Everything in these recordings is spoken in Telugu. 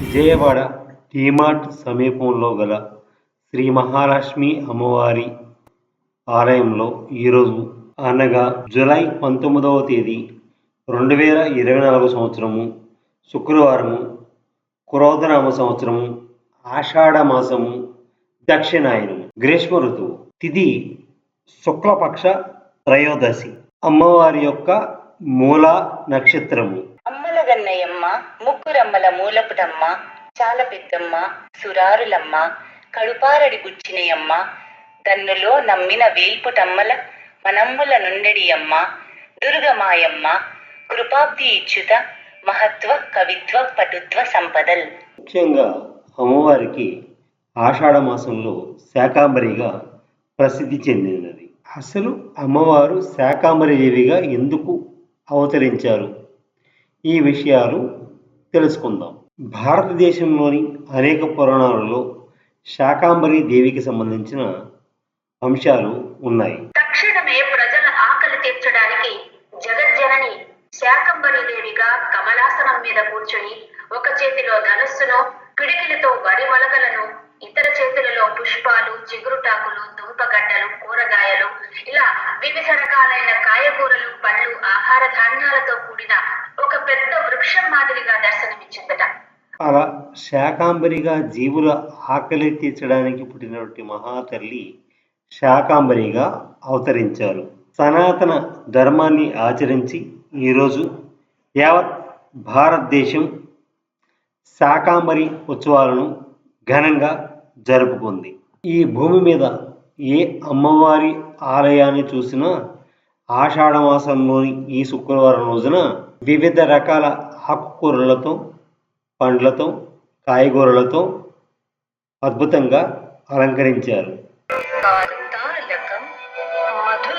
విజయవాడ టీమార్ట్ సమీపంలో గల శ్రీ మహాలక్ష్మి అమ్మవారి ఆలయంలో ఈరోజు అనగా జూలై పంతొమ్మిదవ తేదీ రెండు వేల ఇరవై నాలుగు సంవత్సరము శుక్రవారము క్రోధనామ సంవత్సరము ఆషాఢ మాసము దక్షిణాయనము గ్రీష్మ ఋతువు తిథి శుక్లపక్ష త్రయోదశి అమ్మవారి యొక్క మూల నక్షత్రము. ముక్కురమ్మల మూలపుటమ్మ చాల పెద్దమ్మ సురారులమ్మ కడుపారడి గుచ్చినయమ్మ దన్నులో నమ్మిన వేల్పుటమ్మల మనమ్ముల నుండడియమ్మ దుర్గమాయమ్మ కృపాబ్ది ఇచ్చుత మహత్వ కవిత్వ పటుత్వ సంపదల్. ముఖ్యంగా అమ్మవారికి ఆషాఢ మాసంలో శాకాంబరిగా ప్రసిద్ధి చెందినది. అసలు అమ్మవారు శాకాంబరి దేవిగా ఎందుకు అవతరించారు? ఈ విషయాలు తెలుసుకుందాం. భారతదేశంలోని అనేక పురాణాలలో శాకాంబరి దేవికి సంబంధించిన అంశాలు ఉన్నాయి. శాకాంబరిగా జీవుల ఆకలి తీర్చడానికి పుట్టినటువంటి మహాతల్లి శాకాంబరిగా అవతరించారు. సనాతన ధర్మాన్ని ఆచరించి ఈరోజు యావత్ భారతదేశం శాకాంబరి ఉత్సవాలను ఘనంగా జరుపుకుంది. ఈ భూమి మీద ఏ అమ్మవారి ఆలయాన్ని చూసినా ఆషాఢమాసంలోని ఈ శుక్రవారం రోజున వివిధ రకాల ఆకుకూరలతో పండ్లతో కాయగూరలతో అద్భుతంగా అలంకరించారు. తారకం మధుర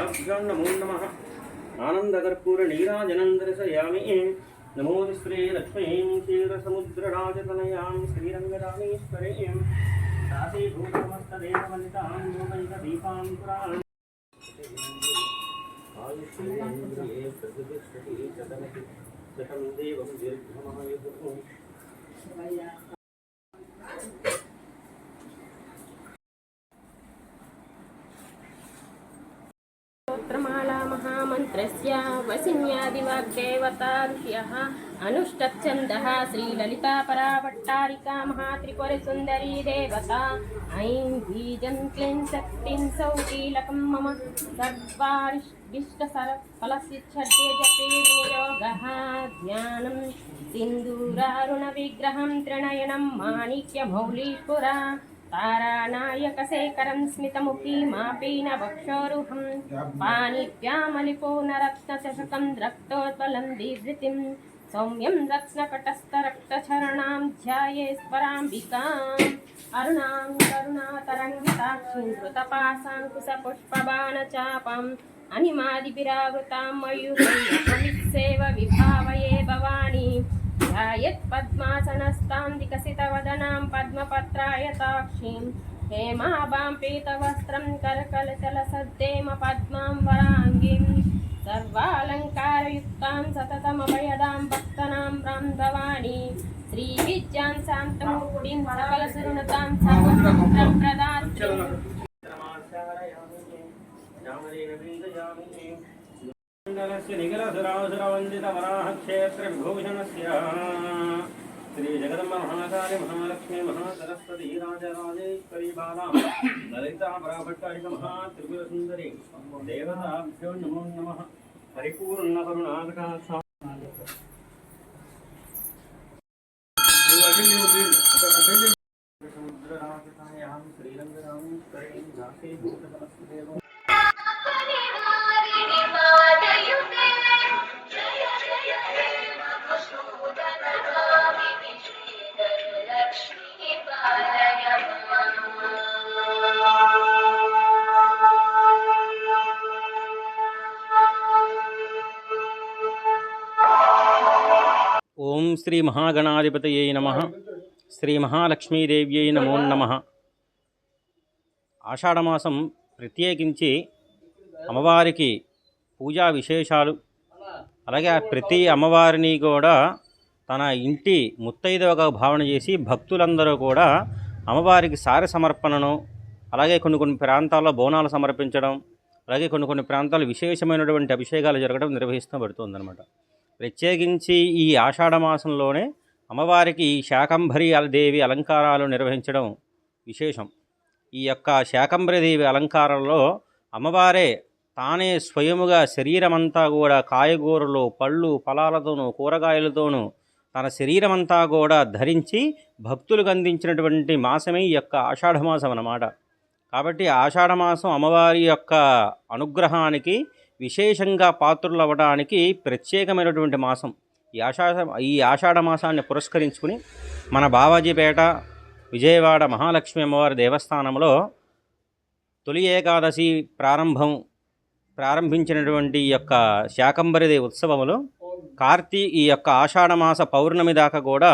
దేవతాభ్యాం నమో నమ ఆనందకర్పూర నీరాజనందరసయామి నమో శ్రీ లక్ష్మీం క్షీరసముద్రరాజతనయాం శ్రీరంగరామేశ్వరీం రాశీభూతమస్తదేవవనితాం లోకైక ఆయుష్యేంద్రియే ప్రతిష్టతి శతమతి శతం దేవం దీర్ఘమాయుః స్తోత్రమాళా మహామంత్రస్య వసిన్యాదివాగ్దేవతా ఋష్యः అనుష్టఛందः శ్రీలలితా పరావట్టారికా మహాత్రిపురసుందరీ దేవత ఐం బీజం క్లీం శక్తిం సౌకీలకం మమ సర్వారిష్టఫలసిచ్చే జపేర్నియోగः ధ్యానం సింధూరారుణ విగ్రహం త్రిణయనం మాణిక్యమౌలీపురా तारानायकशेखरं स्मितमुखीमापीन वक्षोरुहं पाणिभ्यामलिपूर्णरत्नचषकं रक्तोज्वलं दीवृतिं सौम्यं रत्नकटस्थरक्तचरणां ध्यायेश्वराम्बिकाम् अरुणां करुणातरङ्गिताक्षीं कृतपाशाङ्कुशपुष्पबाणचापाम् अनिमादिभिरावृतां मयूरैः विभावये भवानी ध्यायत् पद्मासनस्तां विकसितवदनां पद्मपत्रायताक्षीं हेमाभां पीतवस्त्रं करकलचलसद्देम पद्मां वराङ्गीं सर्वालङ्कारयुक्तां सततमभयदां भक्तनां रां भवानी श्रीविद्यां शान्तमूर्तिं सकलसुरनुतां सर्वमन्त्रं प्रदात्रीम् మండలస్య నిఖిలసురాసురవందితవరాహక్షేత్రవిభూషణస్య శ్రీజగదంబ మహాకాళి మహాలక్ష్మీ మహాసరస్వతి రాజరాజేశ్వరీ బాలాం లలితా పరాభట్టారిక మహాత్రిపురసుందరి దేవతాభ్యో నమో నమ పరిపూర్ణ కరుణాకటా శ్రీ మహాగణాధిపతయే నమ. శ్రీ మహాలక్ష్మీదేవ్యై నమో నమ. ఆషాఢమాసం ప్రత్యేకించి అమ్మవారికి పూజా విశేషాలు. అలాగే ప్రతి అమ్మవారిని కూడా తన ఇంటి ముత్తైదవగా భావన చేసి భక్తులందరూ కూడా అమ్మవారికి సార సమర్పణను అలాగే కొన్ని కొన్ని ప్రాంతాల్లో బోనాలు సమర్పించడం అలాగే కొన్ని కొన్ని ప్రాంతాల్లో విశేషమైనటువంటి అభిషేకాలు జరగడం నిర్వహిస్తూ పడుతుందన్నమాట. ప్రత్యేకించి ఈ ఆషాఢ మాసంలోనే అమ్మవారికి ఈ శాకంభరి దేవి అలంకారాలు నిర్వహించడం విశేషం. ఈ యొక్క శాకంభరిదేవి అలంకారంలో అమ్మవారే తానే స్వయముగా శరీరమంతా కూడా కాయగూరలు పళ్ళు ఫలాలతోనూ కూరగాయలతోనూ తన శరీరమంతా కూడా ధరించి భక్తులకు అందించినటువంటి మాసమే ఈ యొక్క ఆషాఢమాసం అన్నమాట. కాబట్టి ఆషాఢమాసం అమ్మవారి యొక్క అనుగ్రహానికి విశేషంగా పాత్రులవ్వడానికి ప్రత్యేకమైనటువంటి మాసం. ఈ ఆషాఢ ఈ ఆషాఢ మాసాన్ని పురస్కరించుకుని మన బావాజీపేట విజయవాడ మహాలక్ష్మి అమ్మవారి దేవస్థానంలో తొలి ఏకాదశి ప్రారంభం ప్రారంభించినటువంటి ఈ యొక్క శాకంబరిదే ఉత్సవములు కార్తీ ఈ యొక్క ఆషాఢమాస పౌర్ణమి దాకా కూడా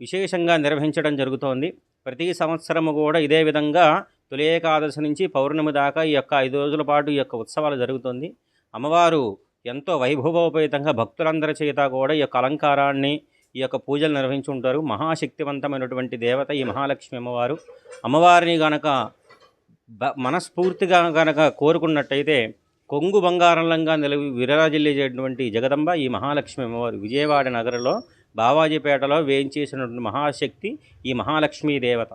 విశేషంగా నిర్వహించడం జరుగుతోంది. ప్రతి సంవత్సరము కూడా ఇదే విధంగా తొలి ఏకాదశి నుంచి పౌర్ణమి దాకా ఈ యొక్క ఐదు రోజుల పాటు ఈ యొక్క ఉత్సవాలు జరుగుతుంది. అమ్మవారు ఎంతో వైభవోపేతంగా భక్తులందరి చేత కూడా ఈ యొక్క అలంకారాన్ని ఈ యొక్క పూజలు నిర్వహించి ఉంటారు మహాశక్తివంతమైనటువంటి దేవత ఈ మహాలక్ష్మి అమ్మవారు. అమ్మవారిని గనక బ మనస్ఫూర్తిగా గనక కోరుకున్నట్టయితే కొంగు బంగారంలంగా నిలవి విరాజిల్లేటటువంటి జగదంబ ఈ మహాలక్ష్మి అమ్మవారు విజయవాడ నగరంలో బావాజీపేటలో వేయించేసినటువంటి మహాశక్తి ఈ మహాలక్ష్మీ దేవత.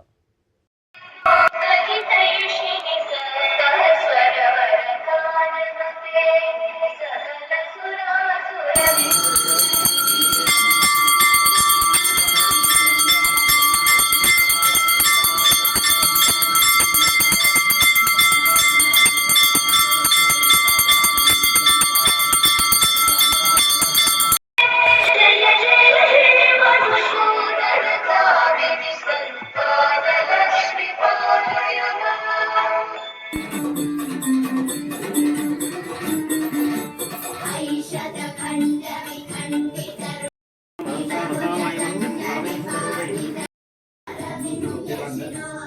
Daddy. Anne.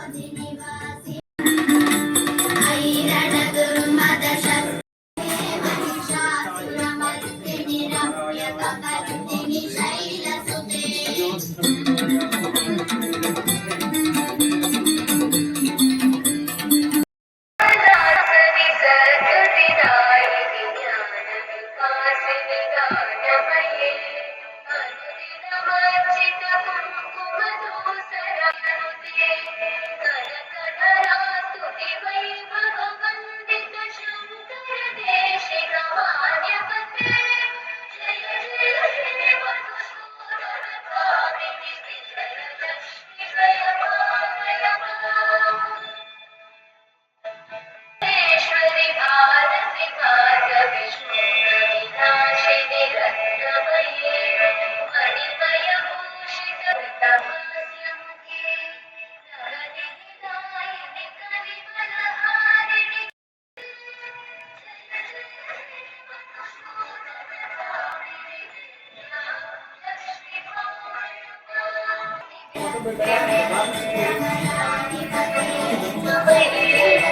Thank you.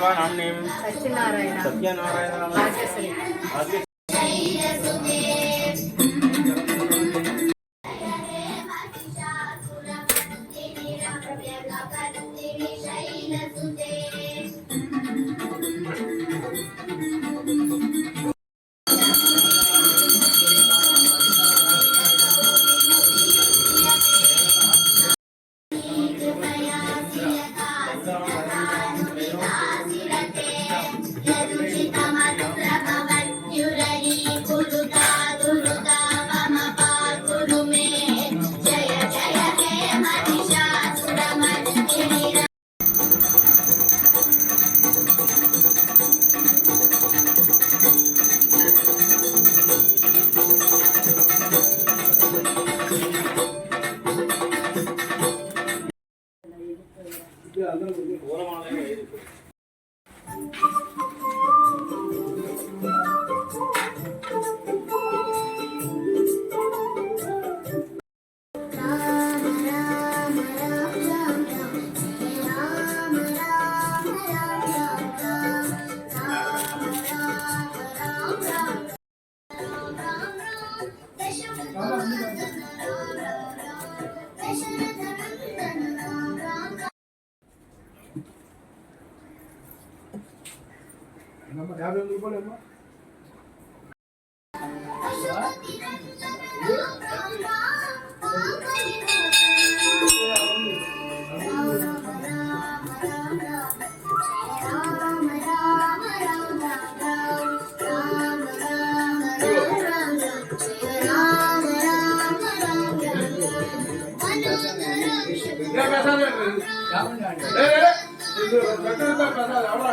तुम्हारा नाम नेम। सत्यनारायण। सत्यनारायण ప్రసాద్ అవడా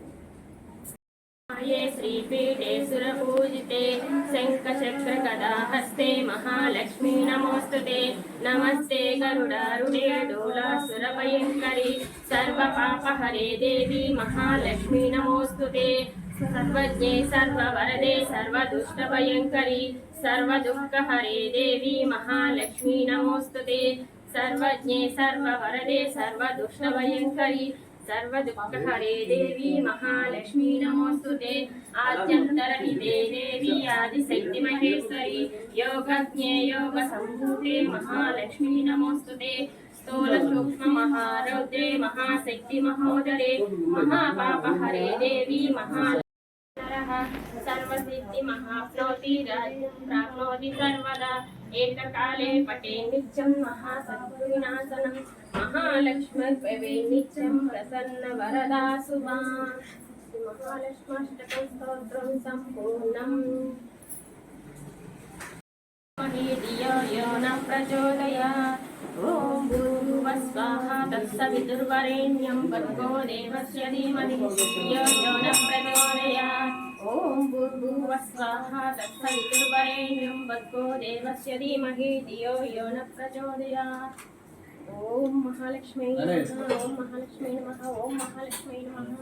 ये श्रीपीठे सुरपूजिते शङ्खचक्र गदा हस्ते महालक्ष्मी नमोऽस्तुते। नमस्ते गरुडारुणे डोलासुरभयङ्करि, सर्वपापहरे देवी महालक्ष्मी नमोऽस्तुते। सर्वज्ञे, सर्ववरदे, सर्वदुष्टभयङ्करि, सर्वदुःखहरे देवी महालक्ष्मी नमोऽस्तुते। सर्वज्ञे, सर्ववरदे, सर्वदुष्टभयङ्करि सर्वदुःखहरे देवी महालक्ष्मी नमोऽस्तुते आद्यन्तरहिते देवी आदिशक्तिमहेश्वरि योगज्ञे योगसम्भूते महालक्ष्मी नमोऽस्तुते स्थूलसूक्ष्ममहारौद्रे महाशक्तिमहोदरे महापापहरे देवी महालक्ष्मी नरः सर्वसिद्धिमहाप्नोति राज्यं प्राप्नोति सर्वदा एककाले पटे नित्यं महासद्विनाशनं మహాలక్ష్మీచం ప్రసన్న వరదాసు మహాలక్ష్మష్టకస్తోత్రం సంపూర్ణం ఓం భూర్వ స్వాహ తత్సవితుర్వరేణ్యం భర్గో దేవస్య ధీమహి యో యో న ప్రచోదయాత్ ఓం భూర్భువ స్వాహ తత్సవితుర్వరేణ్యం భర్గో దేవస్య ధీమహి ధియో యో న ప్రచోదయాత్ यो न प्रचोदयात् ॐ మహాలక్ష్మీ నమః ఓం మహాలక్ష్మీ నమః ఓం మహాలక్ష్మీ నమః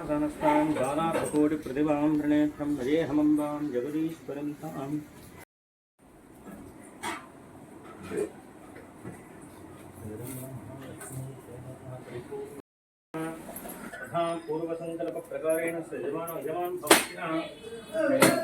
ధనస్థాం దానాపకోటి ప్రతిభాం ప్రణేత్రం భజేహమంబాం జగదీశ్వరం తాం तथा पूर्वसङ्कल्पप्रकारेण सजमानो यजमान् भवत्या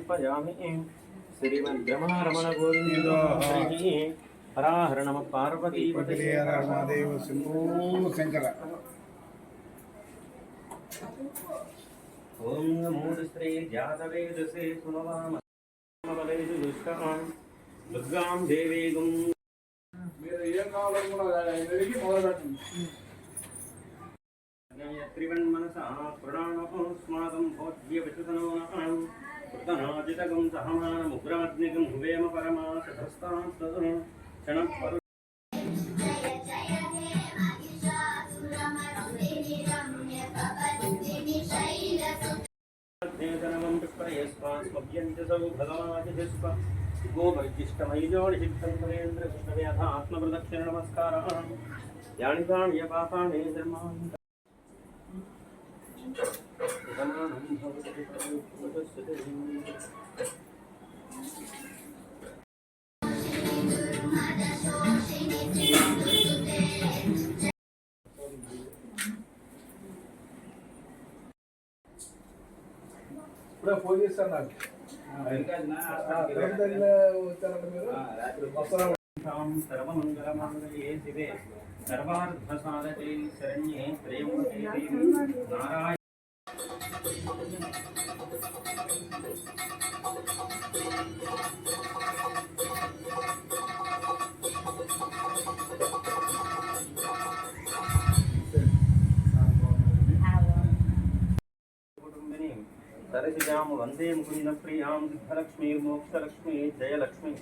సమర్పయామి శ్రీమద్ రమణ గోవిందో హరి హరాహర ఓం నమో శ్రీ జాతవేదసే సుమవామలేదుష్టాం దుర్గాం దేవేగం మీరు ఏం కావాలనుకున్నారికి మొదలుపెట్టండి త్రివన్మనసా పురాణోస్మాకం భోజ్య విచతనో सहमानमुग्राग्निकं नमस्कार परमाशतस्तां क्षणं ఇప్పుడే ఫోన్ చేస్తాను నాకు. సర్వార్థ సాధతే శరణ్యే ప్రేమ నారాయణ సరసిజాం వందే ముకుంద ప్రియాం సిద్ధలక్ష్మీ మోక్షలక్ష్మీ జయలక్ష్మి.